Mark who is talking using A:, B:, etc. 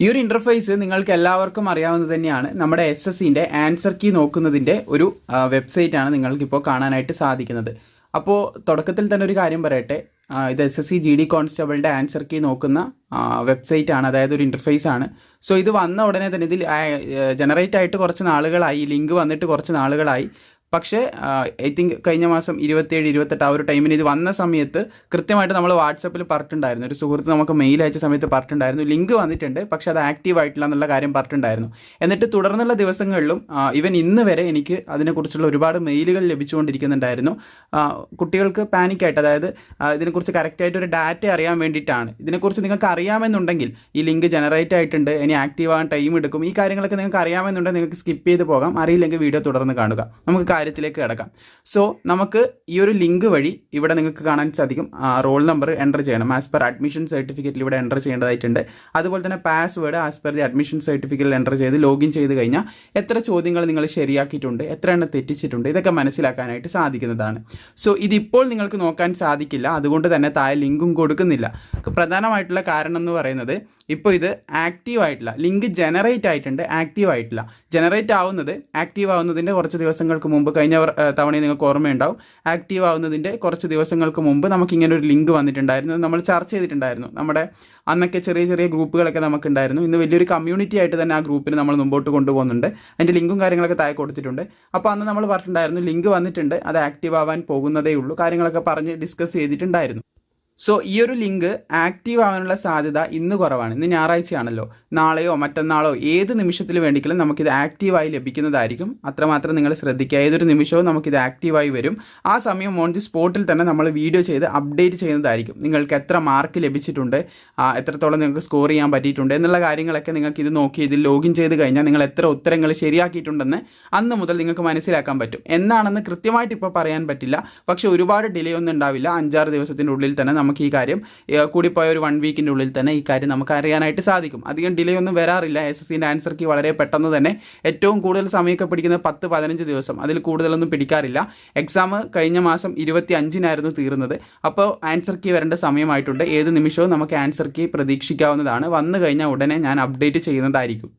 A: ഈ ഒരു ഇന്റർഫേസ് നിങ്ങൾക്ക് എല്ലാവർക്കും അറിയാവുന്നത് തന്നെയാണ് നമ്മുടെ എസ് എസ് സിന്റെ ആൻസർ കീ നോക്കുന്നതിന്റെ ഒരു വെബ്സൈറ്റ് ആണ് നിങ്ങൾക്കിപ്പോൾ കാണാനായിട്ട് സാധിക്കുന്നത്. അപ്പോൾ തുടക്കത്തിൽ തന്നെ ഒരു കാര്യം പറയട്ടെ. ഇത് S S C G D കോൺസ്റ്റബിളിന്റെ answer key നോക്കുന്ന വെബ്സൈറ്റ് ആണ് അതായത് ഒരു ഇന്റർഫേസ് ആണ്. സോ ഇത് വന്ന ഉടനെ തന്നെ ഇതിൽ ജനറേറ്റ് ആയിട്ട് കുറച്ച് നാളുകളായി ലിങ്ക് വന്നിട്ട് കുറച്ച് നാളുകളായി. പക്ഷേ ഐ തിങ്ക് കഴിഞ്ഞ മാസം ഇരുപത്തേഴ് ഇരുപത്തെട്ട് ആ ഒരു ടൈമിന് ഇത് വന്ന സമയത്ത് കൃത്യമായിട്ട് നമ്മൾ വാട്സപ്പിൽ പറഞ്ഞിട്ടുണ്ടായിരുന്നു. ഒരു സുഹൃത്ത് നമുക്ക് മെയിൽ അയച്ച സമയത്ത് പറഞ്ഞിട്ടുണ്ടായിരുന്നു. ലിങ്ക് വന്നിട്ടുണ്ട് പക്ഷേ അത് ആക്റ്റീവ് ആയിട്ടില്ല എന്നുള്ള കാര്യം പറഞ്ഞിട്ടുണ്ടായിരുന്നു. എന്നിട്ട് തുടർന്നുള്ള ദിവസങ്ങളിലും ഇവൻ ഇന്ന് വരെ എനിക്ക് അതിനെക്കുറിച്ചുള്ള ഒരുപാട് മെയിലുകൾ ലഭിച്ചുകൊണ്ടിരിക്കുന്നുണ്ടായിരുന്നു. കുട്ടികൾക്ക് പാനിക്കായിട്ട് അതായത് ഇതിനെക്കുറിച്ച് കറക്റ്റായിട്ട് ഒരു ഡാറ്റ അറിയാൻ വേണ്ടിയിട്ടാണ്. ഇതിനെക്കുറിച്ച് നിങ്ങൾക്ക് അറിയാമെന്നുണ്ടെങ്കിൽ ഈ ലിങ്ക് ജനറേറ്റ് ആയിട്ടുണ്ട് ഇനി ആക്റ്റീവ് ആകാൻ ടൈം എടുക്കും. ഈ കാര്യങ്ങളൊക്കെ നിങ്ങൾക്ക് അറിയാമെന്നുണ്ടെങ്കിൽ നിങ്ങൾക്ക് സ്കിപ്പ് ചെയ്ത് പോകാം. അറിയില്ലെങ്കിൽ വീഡിയോ തുടർന്ന് കാണുക. നമുക്ക് കാര്യത്തിലേക്ക് കിടക്കാം. സോ നമുക്ക് ഈ ഒരു ലിങ്ക് വഴി ഇവിടെ നിങ്ങൾക്ക് കാണാൻ സാധിക്കും. റോൾ നമ്പർ എന്റർ ചെയ്യണം. ആസ് പെർ അഡ്മിഷൻ സർട്ടിഫിക്കറ്റിൽ ഇവിടെ എന്റർ ചെയ്യേണ്ടതായിട്ടുണ്ട്. അതുപോലെ തന്നെ password as per the admission സർട്ടിഫിക്കറ്റിൽ enter ചെയ്ത് ലോഗിൻ ചെയ്ത് കഴിഞ്ഞാൽ എത്ര ചോദ്യങ്ങൾ നിങ്ങൾ ശരിയാക്കിയിട്ടുണ്ട് എത്ര എണ്ണം തെറ്റിച്ചിട്ടുണ്ട് ഇതൊക്കെ മനസ്സിലാക്കാനായിട്ട് സാധിക്കുന്നതാണ്. സോ ഇതിപ്പോൾ നിങ്ങൾക്ക് നോക്കാൻ സാധിക്കില്ല. അതുകൊണ്ട് തന്നെ താഴെ ലിങ്കും കൊടുക്കുന്നില്ല. പ്രധാനമായിട്ടുള്ള കാരണം എന്ന് പറയുന്നത് ഇപ്പോൾ ഇത് ആക്റ്റീവ് ആയിട്ടില്ല ലിങ്ക് ജനറേറ്റ് ആയിട്ടുണ്ട് ആക്റ്റീവ് ആയിട്ടില്ല ജനറേറ്റ് ആവുന്നത് ആക്റ്റീവ് ആവുന്നതിന്റെ കുറച്ച് ദിവസങ്ങൾക്ക് മുമ്പ് കഴിഞ്ഞ തവണയും നിങ്ങൾക്ക് ഓർമ്മയുണ്ടാവും. ആക്റ്റീവ് ആവുന്നതിന്റെ കുറച്ച് ദിവസങ്ങൾക്ക് മുമ്പ് നമുക്കിങ്ങനെ ഒരു ലിങ്ക് വന്നിട്ടുണ്ടായിരുന്നു. നമ്മൾ ചർച്ച ചെയ്തിട്ടുണ്ടായിരുന്നു. നമ്മുടെ അന്നൊക്കെ ചെറിയ ചെറിയ ഗ്രൂപ്പുകളൊക്കെ നമുക്കുണ്ടായിരുന്നു. ഇന്ന് വലിയൊരു കമ്മ്യൂണിറ്റി ആയിട്ട് തന്നെ ആ ഗ്രൂപ്പിന് നമ്മൾ മുമ്പോട്ട് കൊണ്ടുപോകുന്നുണ്ട്. അതിന്റെ ലിങ്കും കാര്യങ്ങളൊക്കെ താഴെ കൊടുത്തിട്ടുണ്ട്. അപ്പോൾ അന്ന് നമ്മൾ പറഞ്ഞിട്ടുണ്ടായിരുന്നു ലിങ്ക് വന്നിട്ടുണ്ട് അത് ആക്റ്റീവ് ആവാൻ പോകുന്നതേ ഉള്ളൂ. കാര്യങ്ങളൊക്കെ പറഞ്ഞ് ഡിസ്കസ് ചെയ്തിട്ടുണ്ടായിരുന്നു. സോ ഈ ഒരു ലിങ്ക് ആക്റ്റീവ് ആവാനുള്ള സാധ്യത ഇന്ന് കുറവാണ്. ഇന്ന് ഞായറാഴ്ചയാണല്ലോ. നാളെയോ മറ്റന്നാളോ ഏത് നിമിഷത്തിൽ വേണ്ടിക്കലും നമുക്കിത് ആക്റ്റീവായി ലഭിക്കുന്നതായിരിക്കും. അത്രമാത്രം നിങ്ങൾ ശ്രദ്ധിക്കുക. ഏതൊരു നിമിഷവും നമുക്കിത് ആക്റ്റീവായി വരും. ആ സമയം ഓൺ ദി സ്പോട്ടിൽ തന്നെ നമ്മൾ വീഡിയോ ചെയ്ത് അപ്ഡേറ്റ് ചെയ്യുന്നതായിരിക്കും. നിങ്ങൾക്ക് എത്ര മാർക്ക് ലഭിച്ചിട്ടുണ്ട് എത്രത്തോളം നിങ്ങൾക്ക് സ്കോർ ചെയ്യാൻ പറ്റിയിട്ടുണ്ട് എന്നുള്ള കാര്യങ്ങളൊക്കെ നിങ്ങൾക്ക് ഇത് നോക്കി ഇതിൽ ലോഗിൻ ചെയ്ത് കഴിഞ്ഞാൽ നിങ്ങൾ എത്ര ഉത്തരങ്ങൾ ശരിയാക്കിയിട്ടുണ്ടെന്ന് അന്ന് മുതൽ നിങ്ങൾക്ക് മനസ്സിലാക്കാൻ പറ്റും. എന്നാണെന്ന് കൃത്യമായിട്ട് ഇപ്പോൾ പറയാൻ പറ്റില്ല. പക്ഷേ ഒരുപാട് ഡിലേ ഒന്നും ഉണ്ടാവില്ല. അഞ്ചാറ് ദിവസത്തിന്റെ ഉള്ളിൽ തന്നെ നമുക്ക് ഈ കാര്യം കൂടി പോയ ഒരു വൺ വീക്കിന്റെ ഉള്ളിൽ തന്നെ ഈ കാര്യം നമുക്ക് അറിയാനായിട്ട് സാധിക്കും. അധികം ഡിലേ ഒന്നും വരാറില്ല. എസ് എസ് സിന്റെ ആൻസർ കീ വളരെ പെട്ടെന്ന് തന്നെ ഏറ്റവും കൂടുതൽ സമയമൊക്കെ പിടിക്കുന്നത് പത്ത് പതിനഞ്ച് ദിവസം. അതിൽ കൂടുതലൊന്നും പിടിക്കാറില്ല. എക്സാം കഴിഞ്ഞ മാസം ഇരുപത്തി അഞ്ചിനായിരുന്നു തീർന്നത്. അപ്പോൾ ആൻസർ കീ വരേണ്ട സമയമായിട്ടുണ്ട്. ഏത് നിമിഷവും നമുക്ക് ആൻസർ കീ പ്രതീക്ഷിക്കാവുന്നതാണ്. വന്നു കഴിഞ്ഞാൽ ഉടനെ ഞാൻ അപ്ഡേറ്റ് ചെയ്യുന്നതായിരിക്കും.